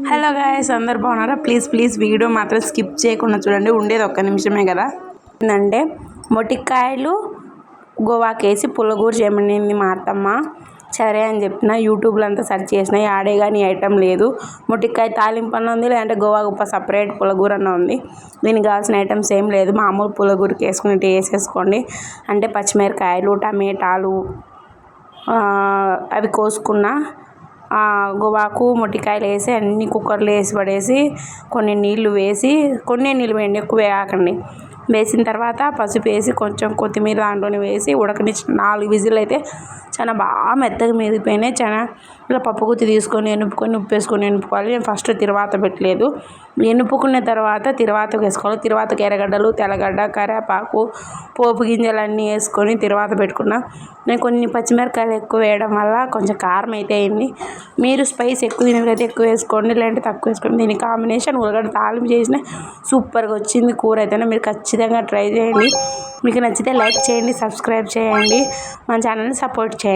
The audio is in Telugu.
హలో గాయస్ అందరు బాగున్నారా? ప్లీజ్ ప్లీజ్ వీడియో మాత్రం స్కిప్ చేయకుండా చూడండి. ఉండేది ఒక్క నిమిషమే కదా. ఏంటంటే మొటికాయలు గోవాకేసి పుల్లగూర చేయమనింది మా అత్తమ్మ సరే అని చెప్పిన యూట్యూబ్లో అంతా సెర్చ్ చేసిన ఆడే కానీ ఐటమ్ లేదు. మొటికాయ తాలింపు అన్న ఉంది లేదంటే గోవా గుప్ప సపరేట్ పులగూర అన్న ఉంది. దీనికి కావాల్సిన ఐటమ్స్ ఏం లేదు. మామూలు పుల్లగూరకి వేసుకుని వేసేసుకోండి. అంటే పచ్చిమిరకాయలు టమాటాలు అవి కోసుకున్న గోవాకు మొట్టికాయలు వేసి అన్ని కుక్కర్లో వేసి పడేసి కొన్ని నీళ్ళు వేసి కొన్ని నీళ్ళు వేయండి ఎక్కువ వేయకండి. వేసిన తర్వాత పసుపు వేసి కొంచెం కొత్తిమీర దాంట్లోనే వేసి ఉడకనిచ్చి నాలుగు విజిల్ అయితే చాలా బాగా మెత్తగా మెదిగిపోయినాయి చాలా ఇలా పప్పు గుత్తి తీసుకొని ఎనుపుకొని ఉప్పు వేసుకొని ఎనుపుకోవాలి. నేను ఫస్ట్ తిరువాత పెట్టలేదు. ఎనుపుకున్న తర్వాత తిరువాత వేసుకోవాలి. తిరువాతకి ఎర్రగడ్డలు తెల్లగడ్డ కరేపాకు పోపు గింజలు అన్నీ వేసుకొని తిరువాత పెట్టుకున్నా. నేను కొన్ని పచ్చిమిరపకాయలు ఎక్కువ వేయడం వల్ల కొంచెం కారం అయితే అయింది. మీరు స్పైస్ ఎక్కువ తినేదైతే ఎక్కువ వేసుకోండి. లేదంటే తక్కువ వేసుకోండి. దీని కాంబినేషన్ ఉల్లగడ్డ తాలింపు చేసిన సూపర్గా వచ్చింది. కూర అయితే మీరు ఖచ్చితంగా ట్రై చేయండి. మీకు నచ్చితే లైక్ చేయండి సబ్స్క్రైబ్ చేయండి. మన ఛానల్ని సపోర్ట్ చేయండి.